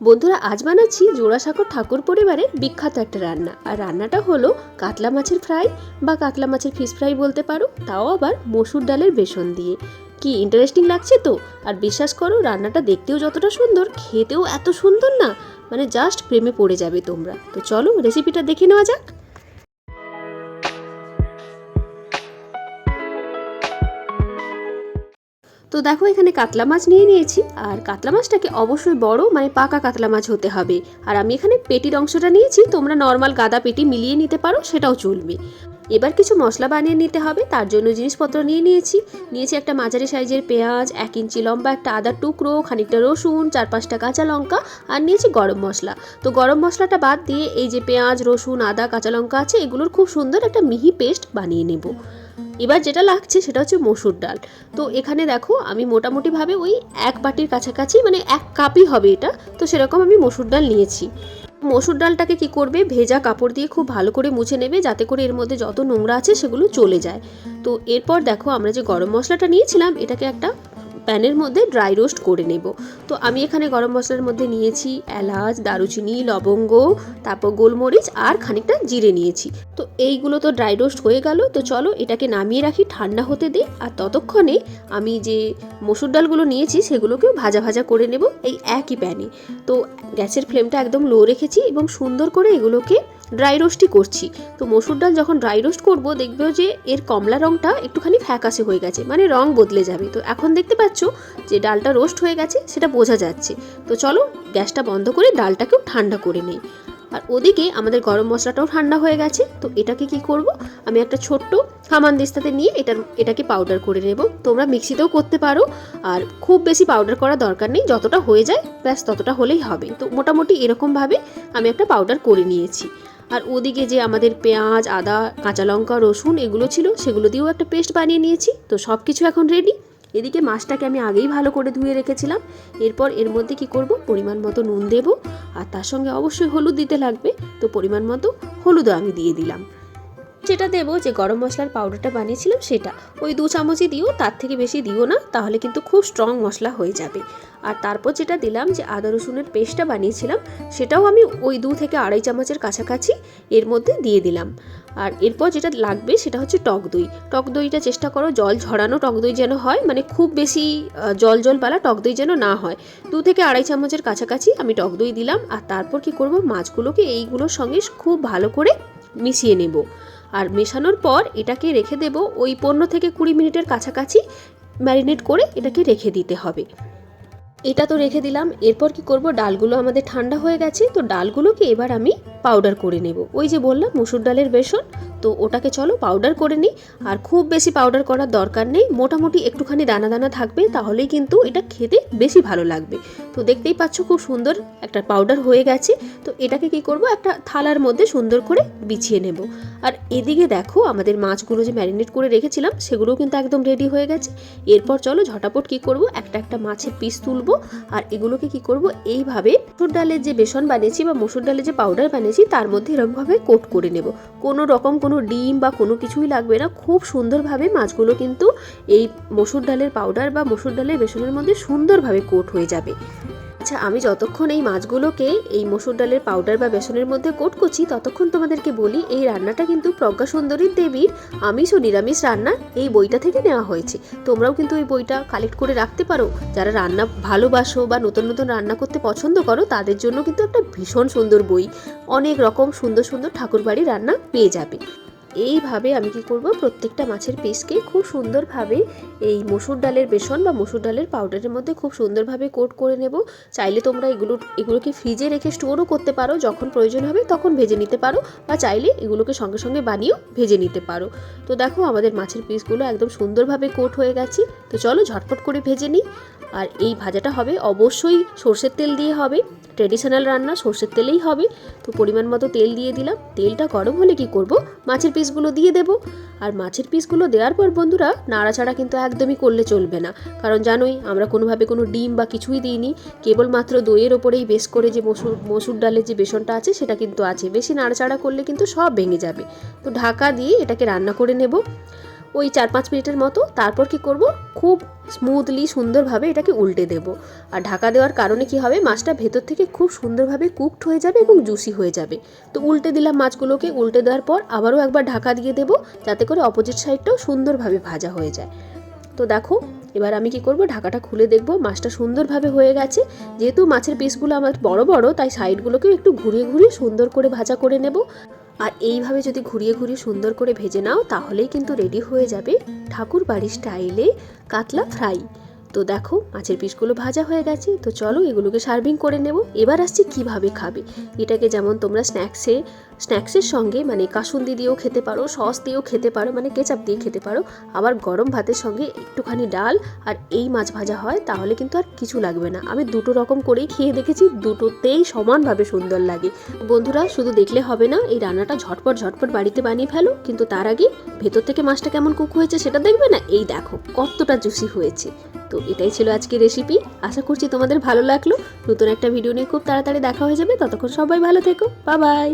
বন্ধুরা, আজ বানাচ্ছি জোড়াসাঁকর ঠাকুর পরিবারের বিখ্যাত একটা রান্না। আর রান্নাটা হলো কাতলা মাছের ফ্রাই বা কাতলা মাছের ফিশ ফ্রাই বলতে পারো, তাও আবার মসুর ডালের বেসন দিয়ে। কি ইন্টারেস্টিং লাগছে তো? আর বিশ্বাস করো, রান্নাটা দেখতেও যতটা সুন্দর, খেতেও এত সুন্দর না মানে জাস্ট প্রেমে পড়ে যাবে তোমরা। তো চলো রেসিপিটা দেখে নেওয়া যাক। তো দেখো, এখানে কাতলা মাছ নিয়ে নিয়েছি। আর কাতলা মাছটাকে অবশ্যই বড় মানে পাকা কাতলা মাছ হতে হবে। আর আমি এখানে পেটির অংশটা নিয়েছি, তোমরা নর্মাল গাদা পেটি মিলিয়ে নিতে পারো, সেটাও চলবে। এবার কিছু মশলা বানিয়ে নিতে হবে, তার জন্য জিনিসপত্র নিয়ে নিয়েছি। নিয়েছি একটা মাঝারি সাইজের পেঁয়াজ, এক ইঞ্চি লম্বা একটা আদার টুকরো, খানিকটা রসুন, চার পাঁচটা কাঁচা লঙ্কা, আর নিয়েছি গরম মশলা। তো গরম মশলাটা বাদ দিয়ে এই যে পেঁয়াজ, রসুন, আদা, কাঁচা লঙ্কা আছে, এগুলোর খুব সুন্দর একটা মিহি পেস্ট বানিয়ে নেব। এবার যেটা লাগছে সেটা হচ্ছে মসুর ডাল। তো এখানে দেখো আমি মোটামুটিভাবে ওই এক বাটির কাছাকাছি মানে এক কাপই হবে এটা। তো সেরকম আমি মসুর ডাল নিয়েছি। মসুর ডালটাকে কি করবে? ভেজা কাপড় দিয়ে খুব ভালো করে মুছে নেবে, যাতে করে এর মধ্যে যত নোংরা আছে সেগুলো চলে যায়। তো এরপর দেখো আমরা যে গরম মশলাটা নিয়েছিলাম, এটাকে একটা প্যানের মধ্যে ড্রাই রোস্ট করে নেব। তো আমি এখানে গরম মশলার মধ্যে নিয়েছি এলাচ, দারুচিনি, লবঙ্গ, তারপর গোলমরিচ আর খানিকটা জিরে নিয়েছি। তো এইগুলো তো ড্রাই রোস্ট হয়ে গেল। তো চলো এটাকে নামিয়ে রাখি, ঠান্ডা হতে দিই আর ততক্ষণে আমি যে মসুর ডালগুলো নিয়েছি সেগুলোকেও ভাজা ভাজা করে নেব এই একই প্যানে। তো গ্যাসের ফ্লেমটা একদম লো রেখেছি এবং সুন্দর করে এগুলোকে ড্রাই রোস্টই করছি। তো মসুর ডাল যখন ড্রাই রোস্ট করব, দেখবেও যে এর কমলা রঙটা একটুখানি ফ্যাকাশে হয়ে গেছে মানে রং বদলে যাবে। তো এখন দেখতে পাচ্ছ যে ডালটা রোস্ট হয়ে গেছে, সেটা বোঝা যাচ্ছে। তো চলো গ্যাসটা বন্ধ করে ডালটাকেও ঠান্ডা করে নেই। আর ওদিকে আমাদের গরম মশলাটাও ঠান্ডা হয়ে গেছে, তো এটাকে কি করব? আমি একটা ছোট্ট খামান হামানদিস্তাতে নিয়ে এটার, এটাকে পাউডার করে নেব। তোমরা মিক্সিতেও করতে পারো, আর খুব বেশি পাউডার করার দরকার নেই, যতটা হয়ে যায়, ব্যাস ততটা হলেই হবে। তো মোটামুটি এরকমভাবে আমি একটা পাউডার করে নিয়েছি। আর ওদিকে যে আমাদের পেঁয়াজ, আদা, কাঁচা লঙ্কা, রসুন এগুলো ছিল, সেগুলো দিয়েও একটা পেস্ট বানিয়ে নিয়েছি। তো সব কিছু এখন রেডি এদিকে মাছটাকে আমি আগেই ভালো করে ধুয়ে রেখেছিলাম। এরপর এর মধ্যে কি করব? পরিমাণ মতো নুন দেব। আর তার সঙ্গে অবশ্যই হলুদ দিতে লাগবে। তো পরিমাণ মতো হলুদও আমি দিয়ে দিলাম। যেটা দেবো, যে গরম মশলার পাউডারটা বানিয়েছিলাম সেটা। ওই দু চামচই দিও, তার থেকে বেশি দিও না, তাহলে কিন্তু খুব স্ট্রং মশলা হয়ে যাবে। আর তারপর যেটা দিলাম, যে আদা রসুনের পেস্টটা বানিয়েছিলাম, সেটাও আমি ওই দু থেকে আড়াই চামচের কাছাকাছি এর মধ্যে দিয়ে দিলাম। আর এরপর যেটা লাগবে, সেটা হচ্ছে টক দই। টক দইটা চেষ্টা করো, জল ঝরানো টক দই যেন হয় মানে খুব বেশি জল জল পালা টক দই যেন না হয়। দু থেকে আড়াই চামচের কাছাকাছি আমি টক দই দিলাম, আর তারপর কি করব, মাছগুলোকে এইগুলোর সঙ্গে খুব ভালো করে মিশিয়ে নেব। আর মেশানোর পর এটাকে রেখে দেব ওই পনেরো থেকে কুড়ি মিনিটের কাছাকাছি ম্যারিনেট করে এটাকে রেখে দিতে হবে। এটা তো রেখে দিলাম, এরপর কি করব? ডালগুলো আমাদের ঠান্ডা হয়ে গেছে, তো ডালগুলোকে এবার আমি পাউডার করে নেব। ওই যে বললাম, মুসুর ডালের বেসন, তো ওটাকে চলো পাউডার করে নিই। আর খুব বেশি পাউডার করার দরকার নেই, মোটামুটি একটুখানি দানা দানা থাকবে, তাহলেই কিন্তু এটা খেতে বেশি ভালো লাগবে। তো দেখতেই পাচ্ছ খুব সুন্দর একটা পাউডার হয়ে গেছে। তো এটাকে কি করব? একটা থালার মধ্যে সুন্দর করে বিছিয়ে নেব। আর এদিকে দেখো আমাদের মাছগুলো যে ম্যারিনেট করে রেখেছিলাম, সেগুলোও কিন্তু একদম রেডি হয়ে গেছে। এরপর চলো ঝটাপট কি করব? একটা একটা মাছের পিস তুলবো। আর এগুলোকে কি করব? এইভাবে মসুর ডালের যে বেসন বানিয়েছি বা মসুর ডালের যে পাউডার বানিয়েছি, তার মধ্যে এরকমভাবে কোট করে নেব। কোনো রকম কোনো ডিম বা কোনো কিছুই লাগবে না। খুব সুন্দরভাবে মাছগুলো কিন্তু এই মসুর ডালের পাউডার বা মসুর ডালের বেসনের মধ্যে সুন্দরভাবে কোট হয়ে যাবে। আচ্ছা আমি যতক্ষণ এই মাছগুলোকে এই মসুর ডালের পাউডার বা বেসনের মধ্যে কোট করছি, ততক্ষণ তোমাদেরকে বলি, এই রান্নাটা কিন্তু প্রজ্ঞা সুন্দরী দেবীর আমিষ ও নিরামিষ রান্না এই বইটা থেকে নেওয়া হয়েছে। তোমরাও কিন্তু এই বইটা কালেক্ট করে রাখতে পারো। যারা রান্না ভালোবাসো বা নতুন নতুন রান্না করতে পছন্দ করো, তাদের জন্য কিন্তু একটা ভীষণ সুন্দর বই। অনেক রকম সুন্দর সুন্দর ঠাকুরবাড়ি রান্না পেয়ে যাবে। এইভাবে আমি কি করব? প্রত্যেকটা মাছের পিসকে খুব সুন্দরভাবে এই মসুর ডালের বেসন বা মসুর ডালের পাউডারের মধ্যে খুব সুন্দরভাবে কোট করে নেব। চাইলে তোমরা এগুলো, এগুলোকে ফ্রিজে রেখে স্টোরও করতে পারো। যখন প্রয়োজন হবে তখন ভেজে নিতে পারো বা চাইলে এগুলোকে সঙ্গে সঙ্গে বানিয়েও ভেজে নিতে পারো। তো দেখো আমাদের মাছের পিসগুলো একদম সুন্দরভাবে কোট হয়ে গেছে। তো চলো ঝটপট করে ভেজে নিই। আর এই ভাজাটা হবে অবশ্যই সর্ষের তেল দিয়ে হবে। ট্রেডিশনাল রান্না সর্ষের তেলেই হবে। তো পরিমাণ মতো তেল দিয়ে দিলাম। তেলটা গরম হলে কি করব? মাছের পিসগুলো দিয়ে দেব। আর মাছের পিসগুলো দেওয়ার পর বন্ধুরা, নাড়াচাড়া কিন্তু একদমই করলে চলবে না। কারণ জানোই, আমরা কোনোভাবে কোনো ডিম বা কিছুই দিইনি। কেবলমাত্র দইয়ের ওপরেই বেশ করে যে মসুর মসুর ডালের যে বেসনটা আছে, সেটা কিন্তু আছে। বেশি নাড়াচাড়া করলে কিন্তু সব ভেঙে যাবে। তো ঢাকা দিয়ে এটাকে রান্না করে নেব। ওই চার পাঁচ মিনিটের মতো তারপর কি করব? খুব স্মুথলি সুন্দরভাবে এটাকে উল্টে দেব। আর ঢাকা দেওয়ার কারণে কি হবে? মাছটা ভেতর থেকে খুব সুন্দরভাবে কুকড হয়ে যাবে এবং জুসি হয়ে যাবে। তো উল্টে দিলাম মাছগুলোকে। উল্টে দেওয়ার পর আবারও একবার ঢাকা দিয়ে দেবো যাতে করে অপোজিট সাইডটাও সুন্দরভাবে ভাজা হয়ে যায়। তো দেখো, এবার আমি কি করব? ঢাকাটা খুলে দেখব। মাছটা সুন্দরভাবে হয়ে গেছে। যেহেতু মাছের পিসগুলো আমার বড় বড়, তাই সাইডগুলোকেও একটু ঘুরিয়ে ঘুরিয়ে সুন্দর করে ভাজা করে নেব। আর এইভাবে যদি ঘুরিয়ে ঘুরিয়ে সুন্দর করে ভেজে নাও, তাহলেই কিন্তু রেডি হয়ে যাবে ঠাকুর বাড়ির স্টাইলে কাতলা ফ্রাই তো দেখো, মাছের পিসগুলো ভাজা হয়ে গেছে, তো চলো এগুলোকে সার্ভিং করে নেব। এবার আসছি কীভাবে খাবে। এটাকে যেমন তোমরা স্ন্যাক্সে স্ন্যাক্সের সঙ্গে মানে কাসুন্দি দিয়েও খেতে পারো, সস দিয়েও খেতে পারো মানে কেচাপ দিয়ে খেতে পারো। আবার গরম ভাতের সঙ্গে একটুখানি ডাল আর এই মাছ ভাজা হয়, তাহলে কিন্তু আর কিছু লাগবে না। আমি দুটো রকম করেই খেয়ে দেখেছি, দুটোতেই সমানভাবে সুন্দর লাগে। বন্ধুরা, শুধু দেখলে হবে না, এই রান্নাটা ঝটপট ঝটপট বাড়িতে বানিয়ে ফেলো, কিন্তু তার আগে ভেতর থেকে মাছটা কেমন কুক হয়েছে সেটা দেখবে না? এই দেখো, কতটা জুসি হয়েছে। তো এটাই ছিল আজকের রেসিপি আশা করছি তোমাদের ভালো লাগল। নতুন একটা ভিডিও নিয়ে খুব তাড়াতাড়ি দেখা হয়ে যাবে। ততক্ষণ সবাই ভালো থেকো। বা বাই